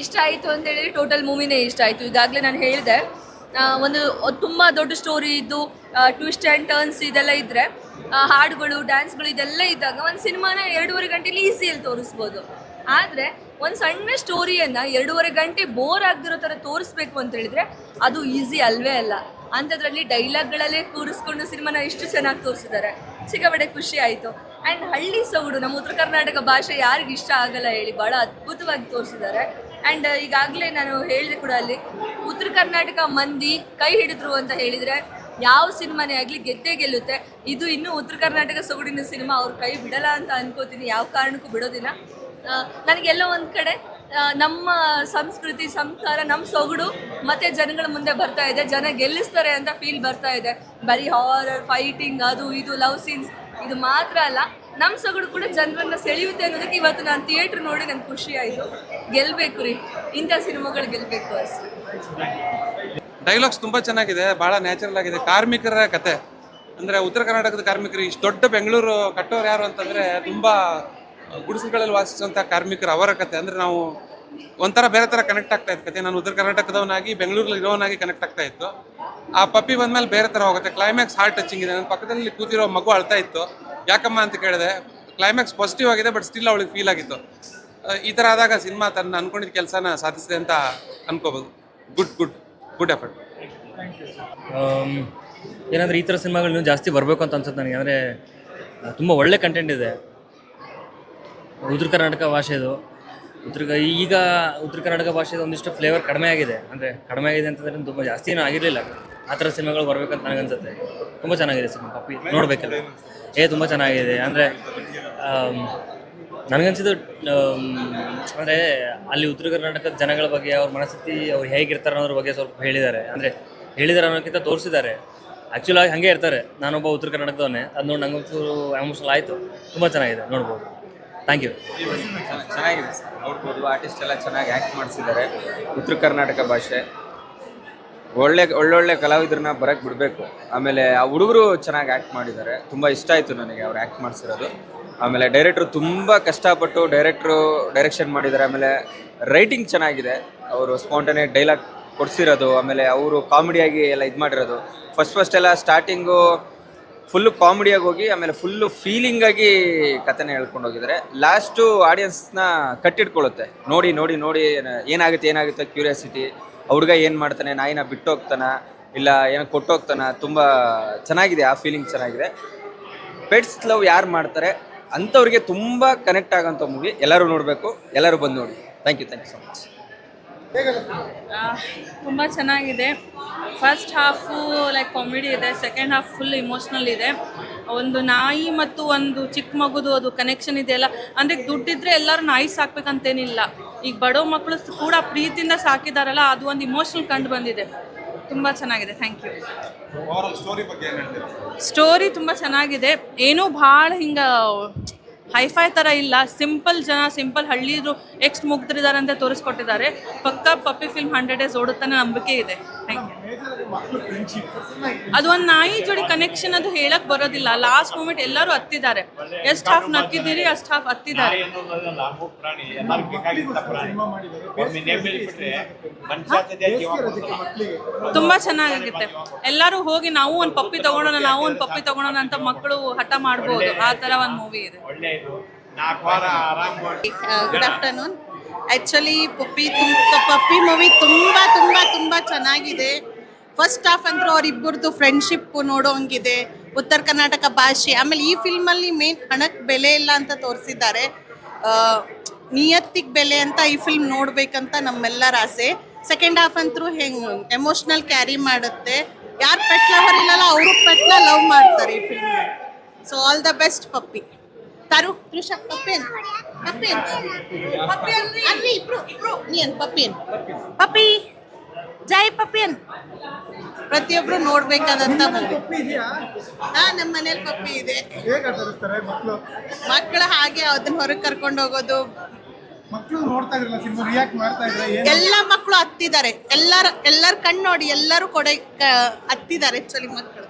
ಇಷ್ಟ ಆಯಿತು ಅಂತ ಹೇಳಿದ್ರೆ ಟೋಟಲ್ ಮೂವಿನೇ ಇಷ್ಟ ಆಯಿತು. ಈಗಾಗಲೇ ನಾನು ಹೇಳಿದೆ ಒಂದು ತುಂಬ ದೊಡ್ಡ ಸ್ಟೋರಿ ಇದ್ದು ಟ್ವಿಸ್ಟ್ ಆ್ಯಂಡ್ ಟರ್ನ್ಸ್ ಇದೆಲ್ಲ ಇದ್ದರೆ ಹಾಡುಗಳು ಡ್ಯಾನ್ಸ್ಗಳು ಇದೆಲ್ಲ ಇದ್ದಾಗ ಒಂದು ಸಿನಿಮಾನ ಎರಡೂವರೆ ಗಂಟೆಲಿ ಈಸಿಯಲ್ಲಿ ತೋರಿಸ್ಬೋದು. ಆದರೆ ಒಂದು ಸಣ್ಣ ಸ್ಟೋರಿಯನ್ನು ಎರಡೂವರೆ ಗಂಟೆ ಬೋರ್ ಆಗದಿರೋ ಥರ ತೋರಿಸ್ಬೇಕು ಅಂತ ಹೇಳಿದ್ರೆ ಅದು ಈಸಿ ಅಲ್ವೇ ಅಲ್ಲ. ಅಂಥದ್ರಲ್ಲಿ ಡೈಲಾಗ್ಗಳಲ್ಲೇ ಕೂರಿಸ್ಕೊಂಡು ಸಿನಿಮಾನ ಇಷ್ಟು ಚೆನ್ನಾಗಿ ತೋರಿಸಿದ್ದಾರೆ ಸಿಕ್ಕಾಪಟ್ಟೆ ಖುಷಿ ಆಯಿತು. ಆ್ಯಂಡ್ ಹಳ್ಳಿ ಸೌಡು, ನಮ್ಮ ಉತ್ತರ ಕರ್ನಾಟಕ ಭಾಷೆ ಯಾರಿಗಿಷ್ಟ ಆಗಲ್ಲ ಹೇಳಿ ಭಾಳ ಅದ್ಭುತವಾಗಿ ತೋರಿಸಿದ್ದಾರೆ ಆ್ಯಂಡ್ ಈಗಾಗಲೇ ನಾನು ಹೇಳಿದೆ ಕೂಡ ಅಲ್ಲಿ, ಉತ್ತರ ಕರ್ನಾಟಕ ಮಂದಿ ಕೈ ಹಿಡಿದ್ರು ಅಂತ ಹೇಳಿದರೆ, ಯಾವ ಸಿನಿಮಾನೇ ಆಗಲಿ ಗೆದ್ದೇ ಗೆಲ್ಲುತ್ತೆ. ಇದು ಇನ್ನೂ ಉತ್ತರ ಕರ್ನಾಟಕ ಸೊಗಡಿನ ಸಿನಿಮಾ, ಅವ್ರ ಕೈ ಬಿಡಲ್ಲ ಅಂತ ಅನ್ಕೋತೀನಿ, ಯಾವ ಕಾರಣಕ್ಕೂ ಬಿಡೋದಿಲ್ಲ. ನನಗೆಲ್ಲ ಒಂದು ಕಡೆ ನಮ್ಮ ಸಂಸ್ಕೃತಿ ಸಂಸ್ಕಾರ ನಮ್ಮ ಸೊಗಡು, ಮತ್ತೆ ಜನಗಳ ಮುಂದೆ ಬರ್ತಾ ಇದೆ, ಜನ ಗೆಲ್ಲಿಸ್ತಾರೆ ಅಂತ ಫೀಲ್ ಬರ್ತಾ ಇದೆ. ಬರೀ ಹಾರರ್ ಫೈಟಿಂಗ್ ಅದು ಇದು ಲವ್ ಸೀನ್ಸ್ ಇದು ಮಾತ್ರ ಅಲ್ಲ ನಮ್ಮ ಸೊಗಡು ಕೂಡ ಜನರನ್ನ ಸೆಳೆಯುತ್ತೆ ಅನ್ನೋದಕ್ಕೆ ಇವತ್ತು ನಾನು ಥಿಯೇಟ್ರ್ ನೋಡಿ ನಂಗೆ ಖುಷಿಯಾಯಿತು ಗೆಲ್ಲಬೇಕು ರೀ. ಇಂಥ ಸಿನಿಮಾಗಳು ಗೆಲ್ಬೇಕು ಅಷ್ಟೇ. ಡೈಲಾಗ್ಸ್ ತುಂಬಾ ಚೆನ್ನಾಗಿದೆ, ಬಹಳ ನ್ಯಾಚುರಲ್ ಆಗಿದೆ. ಕಾರ್ಮಿಕರ ಕತೆ. ಅಂದ್ರೆ ಉತ್ತರ ಕರ್ನಾಟಕದ ಕಾರ್ಮಿಕರು ಇಷ್ಟು ದೊಡ್ಡ ಬೆಂಗಳೂರು ಕಟ್ಟೋರು ಯಾರು ಅಂತಂದ್ರೆ ತುಂಬಾ ಗುಡಿಸಲುಗಳಲ್ಲಿ ವಾಸಿಸುವಂತ ಕಾರ್ಮಿಕರು ಅವರ ಕತೆ. ಅಂದ್ರೆ ನಾವು ಒಂಥರ ಬೇರೆ ತರ ಕನೆಕ್ಟ್ ಆಗ್ತಾ ಇತ್ತು ಕತೆ. ನಾನು ಉತ್ತರ ಕರ್ನಾಟಕದವನಾಗಿ, ಬೆಂಗಳೂರಲ್ಲಿ ಇರೋವನಾಗಿ ಕನೆಕ್ಟ್ ಆಗ್ತಾ ಇತ್ತು. ಆ ಪಪ್ಪಿ ಬಂದ್ಮೇಲೆ ಬೇರೆ ತರ ಹೋಗುತ್ತೆ. ಕ್ಲೈಮ್ಯಾಕ್ಸ್ ಹಾರ್ಟ್ ಟಚಿಂಗ್ ಇದೆ. ನನ್ನ ಪಕ್ಕದಲ್ಲಿ ಕೂತಿರೋ ಮಗು ಅಳ್ತಾ ಇತ್ತು. ಯಾಕಮ್ಮ ಅಂತ ಕೇಳಿದೆ. ಕ್ಲೈಮ್ಯಾಕ್ಸ್ ಪಾಸಿಟಿವ್ ಆಗಿದೆ ಬಟ್ ಸ್ಟಿಲ್ ಅವಳಿಗೆ ಫೀಲ್ ಆಗಿತ್ತು. ಈ ಥರ ಆದಾಗ ಸಿನಿಮಾ ತನ್ನ ಅನ್ಕೊಂಡಿದ್ದ ಕೆಲಸನ ಸಾಧಿಸಿದೆ ಅಂತ ಅನ್ಕೋಬೋದು. ಗುಡ್ ಗುಡ್ ಗುಡ್ ಎಫರ್ಟ್ ಏನಂದರೆ ಈ ಥರ ಸಿನಿಮಾಗಳು ಜಾಸ್ತಿ ಬರಬೇಕು ಅಂತ ಅನ್ಸುತ್ತೆ ನನಗೆ. ಅಂದರೆ ತುಂಬ ಒಳ್ಳೆ ಕಂಟೆಂಟ್ ಇದೆ. ಉತ್ತರ ಕರ್ನಾಟಕ ಭಾಷೆದು. ಉತ್ತರ ಈಗ ಉತ್ತರ ಕರ್ನಾಟಕ ಭಾಷೆದು ಒಂದಿಷ್ಟು ಫ್ಲೇವರ್ ಕಡಿಮೆ ಆಗಿದೆ. ಅಂದರೆ, ಕಡಿಮೆ ಆಗಿದೆ ಅಂತಂದ್ರೆ ತುಂಬ ಜಾಸ್ತಿ ಏನೂ ಆಗಿರಲಿಲ್ಲ. ಆ ಥರ ಸಿನಿಮಾಗಳು ನನಗೆ ನನಗನ್ಸುತ್ತೆ ತುಂಬ ಚೆನ್ನಾಗಿದೆ ಸಿನಿಮಾ. ಪಪ್ಪಿ, ನೋಡಬೇಕಲ್ಲ. ಏ, ತುಂಬ ಚೆನ್ನಾಗಿದೆ. ಅಂದರೆ ನನಗನ್ಸಿದ್ದು ಅಂದರೆ ಅಲ್ಲಿ ಉತ್ತರ ಕರ್ನಾಟಕದ ಜನಗಳ ಬಗ್ಗೆ, ಅವ್ರ ಮನಸ್ಥಿತಿ, ಅವ್ರು ಹೇಗಿರ್ತಾರೆ ಅನ್ನೋದ್ರ ಬಗ್ಗೆ ಸ್ವಲ್ಪ ಹೇಳಿದ್ದಾರೆ. ಅಂದರೆ ಹೇಳಿದ್ದಾರೆ ಅನ್ನೋಕ್ಕಿಂತ ತೋರಿಸಿದ್ದಾರೆ. ಆ್ಯಕ್ಚುಲಾಗಿ ಹಾಗೆ ಇರ್ತಾರೆ. ನಾನೊಬ್ಬ ಉತ್ತರ ಕರ್ನಾಟಕದವನೇ. ಅದು ನೋಡಿ ನಂಗೊಂಚೂರು ಎಮೋಷನಲ್ ಆಯಿತು. ತುಂಬ ಚೆನ್ನಾಗಿದೆ. ನೋಡ್ಬೋದು. ಥ್ಯಾಂಕ್ ಯು ಚೆನ್ನಾಗಿದೆ ಸರ್. ನೋಡ್ಬೋದು. ಆರ್ಟಿಸ್ಟ್ ಎಲ್ಲ ಚೆನ್ನಾಗಿ ಆ್ಯಕ್ಟ್ ಮಾಡಿಸಿದ್ದಾರೆ. ಉತ್ತರ ಕರ್ನಾಟಕ ಭಾಷೆ. ಒಳ್ಳೆ, ಒಳ್ಳೊಳ್ಳೆ ಕಲಾವಿದರನ್ನ ಬರಕ್ಕೆ ಬಿಡಬೇಕು. ಆಮೇಲೆ ಆ ಹುಡುಗರು ಚೆನ್ನಾಗಿ ಆ್ಯಕ್ಟ್ ಮಾಡಿದ್ದಾರೆ. ತುಂಬ ಇಷ್ಟ ಆಯಿತು ನನಗೆ ಅವ್ರು ಆ್ಯಕ್ಟ್ ಮಾಡಿಸಿರೋದು. ಆಮೇಲೆ ಡೈರೆಕ್ಟ್ರು ತುಂಬ ಕಷ್ಟಪಟ್ಟು ಡೈರೆಕ್ಟ್ರು ಡೈರೆಕ್ಷನ್ ಮಾಡಿದ್ದಾರೆ. ಆಮೇಲೆ ರೈಟಿಂಗ್ ಚೆನ್ನಾಗಿದೆ. ಅವರು ಸ್ಪಾಂಟನೇ ಡೈಲಾಗ್ ಕೊಡಿಸಿರೋದು. ಆಮೇಲೆ ಅವರು ಕಾಮಿಡಿಯಾಗಿ ಎಲ್ಲ ಇದು ಮಾಡಿರೋದು. ಫಸ್ಟ್ ಫಸ್ಟ್ ಎಲ್ಲ ಸ್ಟಾರ್ಟಿಂಗು ಫುಲ್ಲು ಕಾಮಿಡಿಯಾಗಿ ಹೋಗಿ, ಆಮೇಲೆ ಫುಲ್ಲು ಫೀಲಿಂಗಾಗಿ ಕಥೆನ ಹೇಳ್ಕೊಂಡು ಹೋಗಿದ್ದಾರೆ. ಲಾಸ್ಟು ಆಡಿಯನ್ಸ್ನ ಕಟ್ಟಿಟ್ಕೊಳ್ಳುತ್ತೆ. ನೋಡಿ ನೋಡಿ ನೋಡಿ, ಏನಾಗುತ್ತೆ ಏನಾಗುತ್ತೆ ಕ್ಯೂರಿಯಾಸಿಟಿ ಹುಡುಗ ಏನು ಮಾಡ್ತಾನೆ, ನಾಯಿನ ಬಿಟ್ಟು ಹೋಗ್ತಾನ ಇಲ್ಲ ಏನೋ ಕೊಟ್ಟೋಗ್ತಾನ, ತುಂಬ ಚೆನ್ನಾಗಿದೆ, ಆ ಫೀಲಿಂಗ್ ಚೆನ್ನಾಗಿದೆ. ಪೆಟ್ಸ್ ಲವ್ ಯಾರು ಮಾಡ್ತಾರೆ? ಅಂಥವ್ರಿಗೆ ತುಂಬ ಕನೆಕ್ಟ್ ಆಗೋಂಥ ಮೂವಿ ಎಲ್ಲರೂ ನೋಡಬೇಕು. ಎಲ್ಲರೂ ಬಂದು ನೋಡಿ. Thank you thank you so much ತುಂಬ ಚೆನ್ನಾಗಿದೆ. ಫಸ್ಟ್ ಹಾಫು ಲೈಕ್ ಕಾಮಿಡಿ ಇದೆ. ಸೆಕೆಂಡ್ ಹಾಫ್ ಫುಲ್ ಇಮೋಷ್ನಲ್ ಇದೆ. ಒಂದು ನಾಯಿ ಮತ್ತು ಒಂದು ಚಿಕ್ಕ ಮಗುದು ಅದು ಕನೆಕ್ಷನ್ ಇದೆಯಲ್ಲ? ಅಂದರೆ ದುಡ್ಡಿದ್ರೆ ಎಲ್ಲರೂ ನಾಯಿ ಸಾಕ್ಬೇಕಂತೇನಿಲ್ಲ ಈಗ ಬಡವ ಮಕ್ಕಳು ಕೂಡ ಪ್ರೀತಿಯಿಂದ ಸಾಕಿದಾರಲ್ಲ, ಅದು ಒಂದು ಇಮೋಷ್ನಲ್ ಕಂಡು ಬಂದಿದೆ. ತುಂಬ ಚೆನ್ನಾಗಿದೆ ಥ್ಯಾಂಕ್ ಯು ಸ್ಟೋರಿ ತುಂಬ ಚೆನ್ನಾಗಿದೆ. ಏನೂ ಭಾಳ ಹಿಂಗೆ ಹೈಫೈ ಥರ ಇಲ್ಲ. ಸಿಂಪಲ್ ಜನ ಸಿಂಪಲ್ ಹಳ್ಳಿದ್ರು ಎಕ್ಸ್ಟ್ ಮುಗ್ದಿದ್ದಾರೆ ಅಂತ ತೋರಿಸ್ಕೊಟ್ಟಿದ್ದಾರೆ. ಪಕ್ಕ ಪಪ್ಪಿ ಫಿಲ್ಮ್ ಹಂಡ್ರೆಡ್ ಡೇಸ್ ಓಡುತ್ತಾನೆ ನಂಬಿಕೆ ಇದೆ. ಥ್ಯಾಂಕ್ ಯು ಅದು ಒಂದು ನಾಯಿ ಜೋಡಿ ಕನೆಕ್ಷನ್ ಅದು ಹೇಳಕ್ ಬರೋದಿಲ್ಲ. ಲಾಸ್ಟ್ ಮೂಮೆಂಟ್ ಎಲ್ಲರೂ ಹತ್ತಿದ್ದಾರೆ. ಎಷ್ಟು ಹಾಫ್ ನಕ್ಕಿದ್ದೀರಿ ಅಷ್ಟು ಹಾಫ್ ಹತ್ತಿದ್ದಾರೆ. ತುಂಬಾ ಚೆನ್ನಾಗಿರುತ್ತೆ ಎಲ್ಲರೂ ಹೋಗಿ ನಾವು ಒಂದು ಪಪ್ಪಿ ತಗೊಳೋಣ, ನಾವು ಒಂದು ಪಪ್ಪಿ ತಗೊಳೋಣ ಅಂತ ಮಕ್ಕಳು ಹಠ ಮಾಡ್ಬೋದು. ಆ ತರ ಒಂದು ಮೂವಿ ಇದೆ. Good afternoon actually puppy puppy movie ತುಂಬಾ ತುಂಬಾ ತುಂಬಾ ಚೆನ್ನಾಗಿದೆ. ಫಸ್ಟ್ ಹಾಫ್ ಅಂದ್ರೆ ಅವರಿಬ್ಬರದು ಫ್ರೆಂಡ್ಶಿಪ್ ನೋಡೋಂಗಿದೆ. ಉತ್ತರ ಕರ್ನಾಟಕ ಭಾಷೆ, ಆಮೇಲೆ ಈ ಫಿಲ್ಮಲ್ಲಿ ಮೇನ್ ಹಣಕ್ಕೆ ಬೆಲೆ ಇಲ್ಲ ಅಂತ ತೋರಿಸಿದ್ದಾರೆ. ನಿಯತ್ತಿಗೆ ಬೆಲೆ ಅಂತ ಈ ಫಿಲ್ಮ್ ನೋಡ್ಬೇಕಂತ ನಮ್ಮೆಲ್ಲರ ಆಸೆ. ಸೆಕೆಂಡ್ ಹಾಫ್ ಅಂತೂ ಹೆಂಗೆ ಎಮೋಷ್ನಲ್ ಕ್ಯಾರಿ ಮಾಡುತ್ತೆ. ಯಾರು ಪೆಟ್ ಲವರ್ ಇಲ್ಲಲ್ಲ ಅವರು ಪೆಟ್ನ ಲವ್ ಮಾಡ್ತಾರೆ ಈ film so all the best puppy. ತರು, ತೃಷ ಪಪ್ಪೇನ್ ಪಪ್ಪೇನ್ ಪಪ್ಪಿ ಅಲ್ಲಿ ಇಬ್ರು ನೀನ್ ಪಪ್ಪಿ. ಜೈ ಪಪ್ಪಿನ್ ಪ್ರತಿಯೊಬ್ರು ನೋಡ್ಬೇಕಾದಂತ ಹಾ ನಮ್ಮ ಮನೇಲಿ ಪಪ್ಪಿ ಇದೆ. ಮಕ್ಕಳು ಮಕ್ಕಳು ಹಾಗೆ ಅದನ್ನ ಹೊರಗೆ ಕರ್ಕೊಂಡು ಹೋಗೋದು. ಮಕ್ಕಳು ನೋಡ್ತಾ ಇದ್ರಲ್ಲ ಸಿನಿಮಾ ರಿಯಾಕ್ಟ್ ಮಾಡ್ತಾ ಇದ್ರೆ ಎಲ್ಲ ಮಕ್ಕಳು ಹತ್ತಿದ್ದಾರೆ. ಎಲ್ಲರ ಎಲ್ಲರ ಕಣ್ಣು ನೋಡಿ ಎಲ್ಲರೂ ಕೊಡೆ ಕ- ಹತ್ತಿದ್ದಾರೆ ಆಕ್ಚುಲಿ ಮಕ್ಕಳು